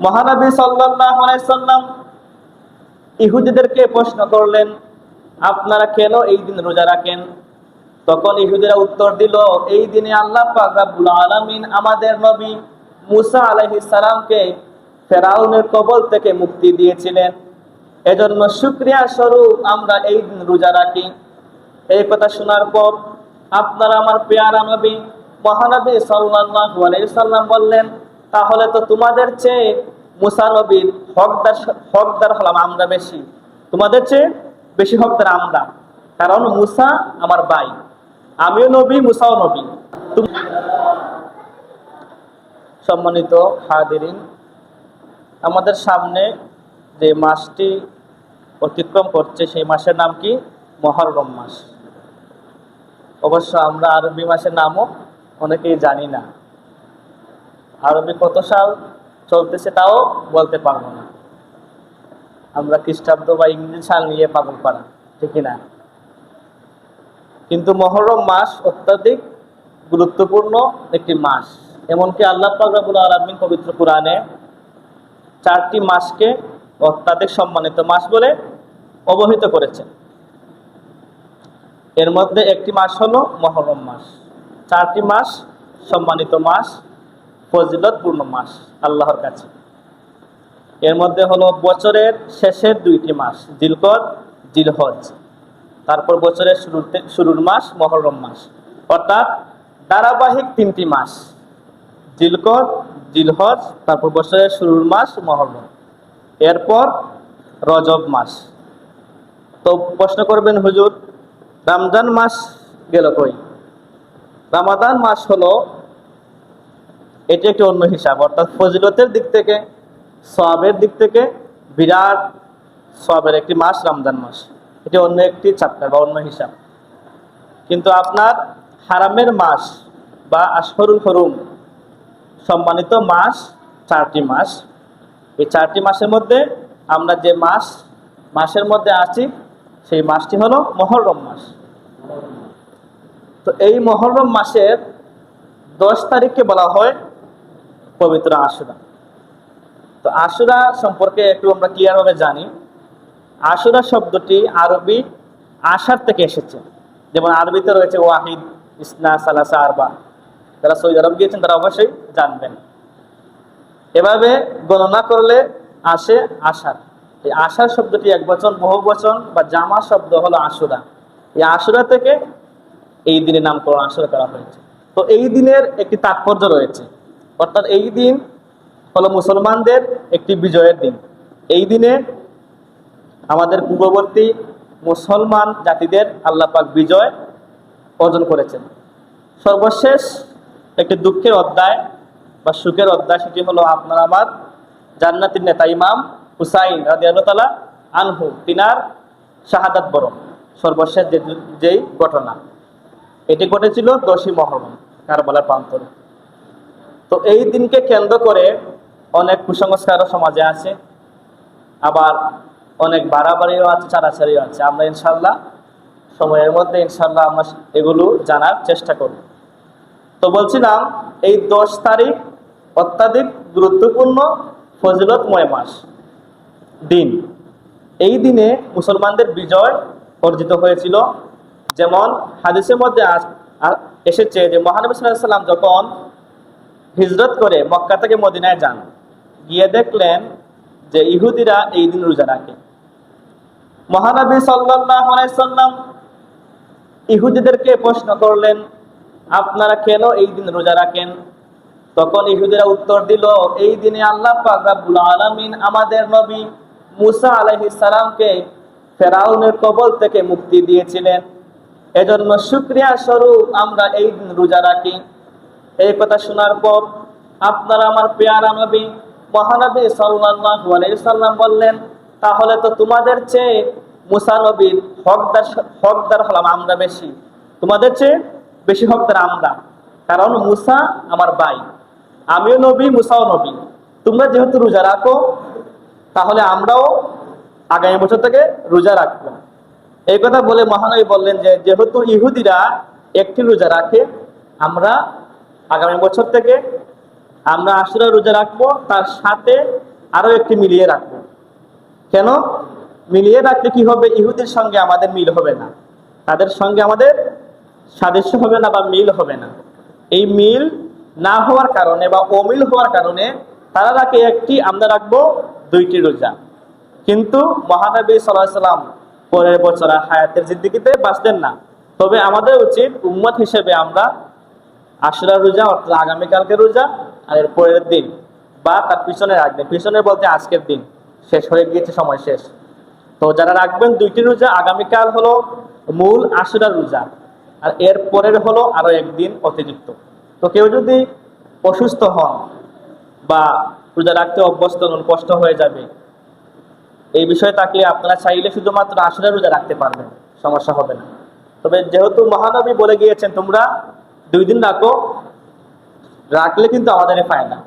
মহানবী সাল্লাম ইহুদিদেরকে প্রশ্ন করলেন, আপনারা কেন এই দিন রোজা রাখেন? তখন ইহুদিরা উত্তর দিল, এই দিনে আল্লাহ পাক আমাদের নবী মুসা আলাইহিস সালামকে ফেরাউনের কবল থেকে মুক্তি দিয়েছিলেন। এজন্য শুকরিয়া স্বরূপ আমরা এই দিন রোজা রাখি। এই কথা শোনার পর আপনারা আমার পেয়ারা নবী মহানবী সাল্লাল্লাহু আলাইহি সাল্লাম বললেন তাহলে তো তোমাদের চেয়ে মুসা নবীর হকদার হকদার হলাম আমরা বেশি। তোমাদের চেয়ে বেশি হকদার আমরা। কারণ মুসা আমার ভাই। আমিও নবী, মুসাও নবী। সম্মানিত হাদিরিন আমাদের সামনে যে মাসটি অতিক্রম করছে, সেই মাসের নাম কি? মহরম মাস। অবশ্য আমরা আরবি মাসের নামও অনেকেই জানি না। আরবি কত সাল চলতেছে তাও বলতে পারব না। আমরা খ্রিস্টাব্দ বা ইংরেজি সাল নিয়ে পাগল পারা, ঠিক না কিন্তু মহরম মাস অত্যাধিক গুরুত্বপূর্ণ একটি মাস। এমনকি আল্লাহ পাকরাবুল আলমিন পবিত্র কোরআনে চারটি মাসকে অত্যাধিক সম্মানিত মাস বলে অবহিত করেছেন। এর মধ্যে একটি মাস হলো মহরম মাস। চারটি মাস সম্মানিত মাস ফজিলতপূর্ণ মাস আল্লাহর কাছে। এর মধ্যে হলো বছরের শেষের দুইটি মাস, জিলকদ, জিলহজ। তারপর বছরের শুরুতে শুরুর মাস, মহরম মাস। অর্থাৎ ধারাবাহিক তিনটি মাস, জিলকদ, জিলহজ, তারপর বছরের শুরুর মাস, মহরম। এরপর রজব মাস। তো প্রশ্ন করবেন, হুজুর, রমজান মাস গেল কই? রামাদান মাস হলো এটি একটি অন্য হিসাব। অর্থাৎ ফজিলতের দিক থেকে সবের দিক থেকে বিরাট সবের একটি মাস, রমজান মাস। এটি অন্য একটি চ্যাপ্টার বা অন্য হিসাব। কিন্তু আপনার হারামের মাস বা আশহরুল হরুম সম্মানিত মাস, চারটি মাস। এই চারটি মাসের মধ্যে আমরা যে মাস, মাসের মধ্যে আছি সেই মাসটি হলো মহরম মাস। তো এই মহরম মাসের দশ তারিখকে বলা হয় পবিত্র আশুরা। তো আশুরা সম্পর্কে একটু আমরা ক্লিয়ারভাবে জানি। আশুরা শব্দটি আরবি আশার থেকে এসেছে। যেমন আরবিতে রয়েছে ওয়াহিদ, ইসনা, সালাসা, আরবা। যারা সৌদি আরব গিয়েছেন তারা অবশ্যই জানবেন। এভাবে গণনা করলে আসে আশার। এই আশার শব্দটি এক বচন, বহু বচন বা জামা শব্দ হলো আশুরা। এই আশুরা থেকে এই দিনের নামকরণ আশুরা করা হয়েছে। তো এই দিনের একটি তাৎপর্য রয়েছে। অর্থাৎ এই দিন হলো মুসলমানদের একটি বিজয়ের দিন। এই দিনে আমাদের পূর্ববর্তী মুসলমান জাতিদের আল্লাহ পাক বিজয় অর্জন করেছেন। সর্বশেষ একটি দুঃখের অধ্যায় বা সুখের অধ্যায় সেটি হলো আপনার আমার জান্নাতির নেতা ইমাম হুসাইন রাদিয়াল্লাহ আনহু, তিনার শাহাদাত বরণ, সর্বশেষ যে যেই ঘটনা। এটি ঘটেছিল দশই মহরম, কারবালার প্রান্তরে। তো এই দিনকে কেন্দ্র করে অনেক কুসংস্কারও সমাজে আছে, আবার অনেক বাড়াবাড়িও আছে চারাচারিও আছে। আমরা ইনশাল্লাহ সময়ের মধ্যে ইনশাল্লাহ আমরা এগুলো জানার চেষ্টা করব। তো বলছিলাম, এই দশ তারিখ অত্যাধিক গুরুত্বপূর্ণ ফজিলতময় মাস, দিন। এই দিনে মুসলমানদের বিজয় অর্জিত হয়েছিল। যেমন হাদিসের মধ্যে এসেছে যে মহানবী সাল্লাম যখন হিজরত করে মক্কা থেকে মদিনায় যান। গিয়ে দেখলেন যে ইহুদিরা এই দিন রোজা রাখে। মহানবী সাল্লাম ইহুদিদেরকে প্রশ্ন করলেন, আপনারা কেন এই দিন রোজা রাখেন? তখন ইহুদিরা উত্তর দিল, এই দিনে আল্লাহ রাব্বুল আলামিন আমাদের নবী মুসা আলাইহিস সালামকে ফেরাউনের কবল থেকে মুক্তি দিয়েছিলেন। এজন্য শুকরিয়া স্বরূপ আমরা এই দিন রোজা রাখি। এই কথা শোনার পর আপনারা আমার পেয়ারা নবী মহানবী সাল্লাল্লাহু আলাইহি সাল্লাম বললেন, তাহলে তো তোমাদের চেয়ে মুসা নবীর হকদার হকদার হলাম আমরা বেশি। তোমাদের চেয়ে বেশি হকদার আমরা। কারণ মুসা আমার ভাই। আমিও নবী, মুসাও নবী। তোমরা যেহেতু রোজা রাখো, তাহলে আমরাও আগামী বছর থেকে রোজা রাখব। এই কথা বলে মহানবী বললেন যে, যেহেতু ইহুদিরা একটি রোজা রাখে, আমরা আগামী বছর থেকে আমরা আশুরা রোজা রাখব, তার সাথে আরও একটি মিলিয়ে রাখব। কেন? মিলিয়ে রাখলে কি হবে? ইহুদের সঙ্গে আমাদের মিল হবে না। তাদের সঙ্গে আমাদের সাদৃশ্য হবে না বা মিল হবে না। এই মিল না হওয়ার কারণে বা অমিল হওয়ার কারণে তারা রাখে একটি, আমরা রাখব দুইটি রোজা। কিন্তু মহানবী সাল্লাহ সাল্লাম পরের বছর হায়াতের জিদ্দিগিতে বাঁচতেন না। তবে আমাদের উচিত উম্মত হিসেবে আমরা আশুরা রোজা, অর্থাৎ আগামীকালকে রোজা আর এর পরের দিন বা তার পিছনে একদিন পিছনের বলতে আজকের দিন। শেষ হয়ে গিয়েছে, সময় শেষ। তো যারা রাখবেন, দুইটি রোজা, আগামীকাল হলো মূল আশুরা রোজা আর এর পরের হলো আরও একদিন অতিরিক্ত। তো কেউ যদি অসুস্থ হন বা রোজা রাখতে অভ্যস্ত নন কষ্ট হয়ে যাবে, এই বিষয়ে থাকলে আপনারা চাইলে শুধুমাত্র আশুরা রোজা রাখতে পারবেন, সমস্যা হবে না। তবে যেহেতু মহানবী বলে গিয়েছেন, তোমরা দুই দিন রাখো রাখলে কিন্তু আমাদের ফায়দা